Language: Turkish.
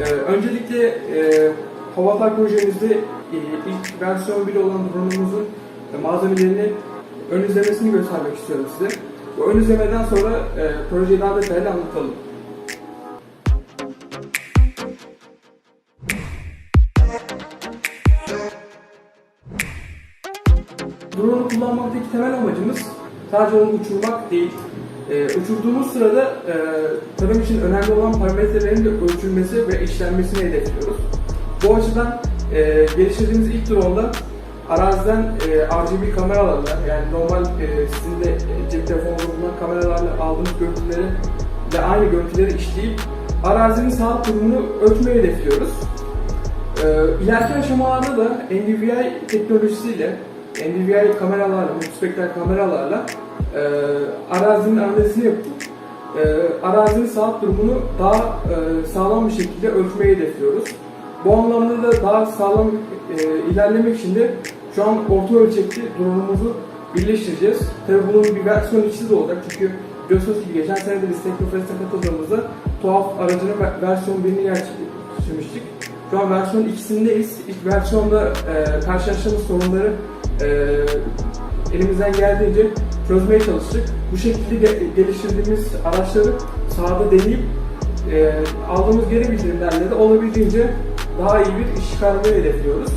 Ee, öncelikle e, Havatar projemizde e, ilk versiyon 1 olan drone'umuzun e, malzemelerini ön izlemesini göstermek istiyorum size. Bu ön izlemeden sonra e, projeyi daha detaylı anlatalım. Drone'u kullanmaktaki temel amacımız sadece onu uçurmak değil. Ee, uçurduğumuz sırada e, tarım için önemli olan parametrelerin de ölçülmesi ve işlenmesini hedefliyoruz. Bu açıdan e, geliştirdiğimiz ilk drone'da araziden e, RGB kameralarla yani normal e, sizin de e, cep telefonunda bulunan kameralarla aldığınız görüntüleri ve aynı görüntüleri işleyip arazinin sağlık durumunu ölçmeyi hedefliyoruz. Ee, ileriki aşamalarda da NDVI teknolojisiyle, NDVI kameralarla, multispektral kameralarla e, arazinin analizini yapıp e, arazinin sağlık durumunu daha e, sağlam bir şekilde ölçmeyi hedefliyoruz. Bu anlamda da daha sağlam e, ilerlemek için de şu an orta ölçekli drone'umuzu birleştireceğiz. Tabii bunun bir versiyon ikisi de olacak çünkü biliyorsunuz ki geçen sene de biz Teknofest'e katıldığımızda tuhaf aracının ver- versiyon 1'ini gerçekleştirmiştik. Şu an versiyon ikisindeyiz. İlk versiyonda e, karşılaştığımız sorunları e, elimizden geldiğince çözmeye çalıştık. Bu şekilde ge- geliştirdiğimiz araçları sahada deneyip e, aldığımız geri bildirimlerle de olabildiğince daha iyi bir iş çıkarmayı hedefliyoruz.